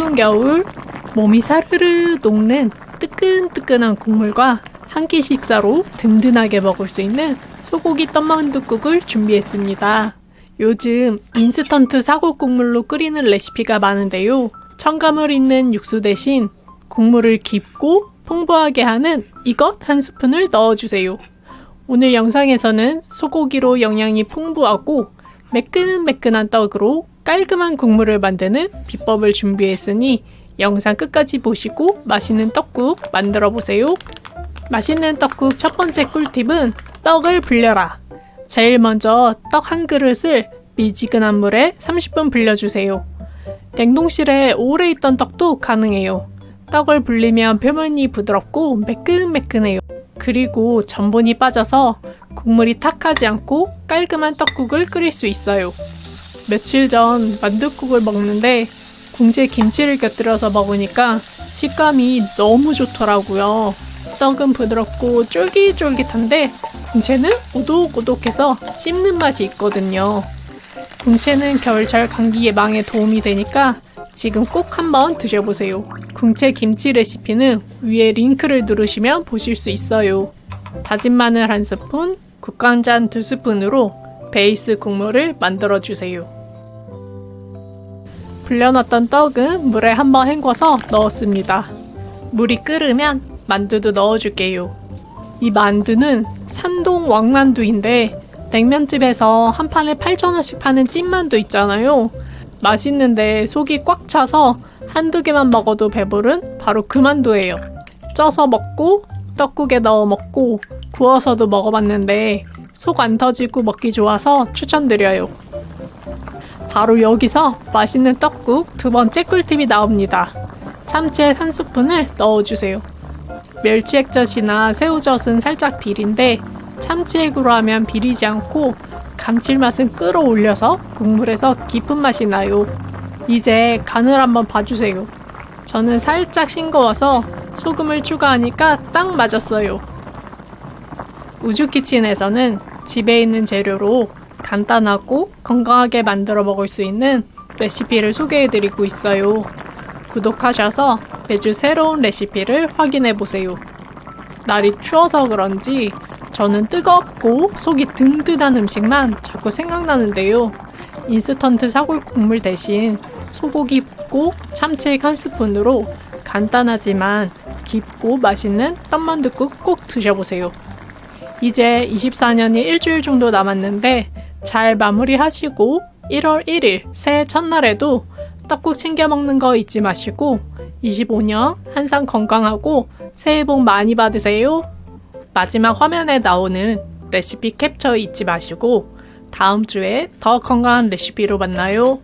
추운 겨울 몸이 사르르 녹는 뜨끈뜨끈한 국물과 한 끼 식사로 든든하게 먹을 수 있는 소고기 떡만둣국을 준비했습니다. 요즘 인스턴트 사골 국물로 끓이는 레시피가 많은데요. 첨가물 있는 육수 대신 국물을 깊고 풍부하게 하는 이것 한 스푼을 넣어주세요. 오늘 영상에서는 소고기로 영양이 풍부하고 매끈매끈한 떡으로 깔끔한 국물을 만드는 비법을 준비했으니 영상 끝까지 보시고 맛있는 떡국 만들어 보세요. 맛있는 떡국 첫 번째 꿀팁은 떡을 불려라. 제일 먼저 떡 한 그릇을 미지근한 물에 30분 불려주세요. 냉동실에 오래 있던 떡도 가능해요. 떡을 불리면 표면이 부드럽고 매끈매끈해요. 그리고 전분이 빠져서 국물이 탁하지 않고 깔끔한 떡국을 끓일 수 있어요. 며칠 전 만둣국을 먹는데 궁제 김치를 곁들여서 먹으니까 식감이 너무 좋더라고요. 떡은 부드럽고 쫄깃쫄깃한데 궁채는 오독오독해서 씹는 맛이 있거든요. 궁채는 겨울철 감기 예방에 도움이 되니까 지금 꼭 한번 드셔보세요. 궁채 김치 레시피는 위에 링크를 누르시면 보실 수 있어요. 다진 마늘 한 스푼, 국간장 두 스푼으로 베이스 국물을 만들어 주세요. 불려놨던 떡은 물에 한번 헹궈서 넣었습니다. 물이 끓으면 만두도 넣어줄게요. 이 만두는 산동 왕만두인데 냉면집에서 한 판에 8,000원씩 파는 찐만두 있잖아요. 맛있는데 속이 꽉 차서 한두 개만 먹어도 배부른 바로 그 만두예요. 쪄서 먹고 떡국에 넣어 먹고 구워서도 먹어봤는데 속 안 터지고 먹기 좋아서 추천드려요. 바로 여기서 맛있는 떡국 두 번째 꿀팁이 나옵니다. 참치액 한 스푼을 넣어주세요. 멸치액젓이나 새우젓은 살짝 비린데 참치액으로 하면 비리지 않고 감칠맛은 끌어올려서 국물에서 깊은 맛이 나요. 이제 간을 한번 봐주세요. 저는 살짝 싱거워서 소금을 추가하니까 딱 맞았어요. 우주키친에서는 집에 있는 재료로 간단하고 건강하게 만들어 먹을 수 있는 레시피를 소개해드리고 있어요. 구독하셔서 매주 새로운 레시피를 확인해 보세요. 날이 추워서 그런지 저는 뜨겁고 속이 든든한 음식만 자꾸 생각나는데요. 인스턴트 사골 국물 대신 소고기 붓고 참치액 한 스푼으로 간단하지만 깊고 맛있는 떡만둣국 꼭 드셔보세요. 이제 24년이 일주일 정도 남았는데 잘 마무리하시고 1월 1일 새해 첫날에도 떡국 챙겨 먹는 거 잊지 마시고 25년 항상 건강하고 새해 복 많이 받으세요. 마지막 화면에 나오는 레시피 캡처 잊지 마시고 다음 주에 더 건강한 레시피로 만나요.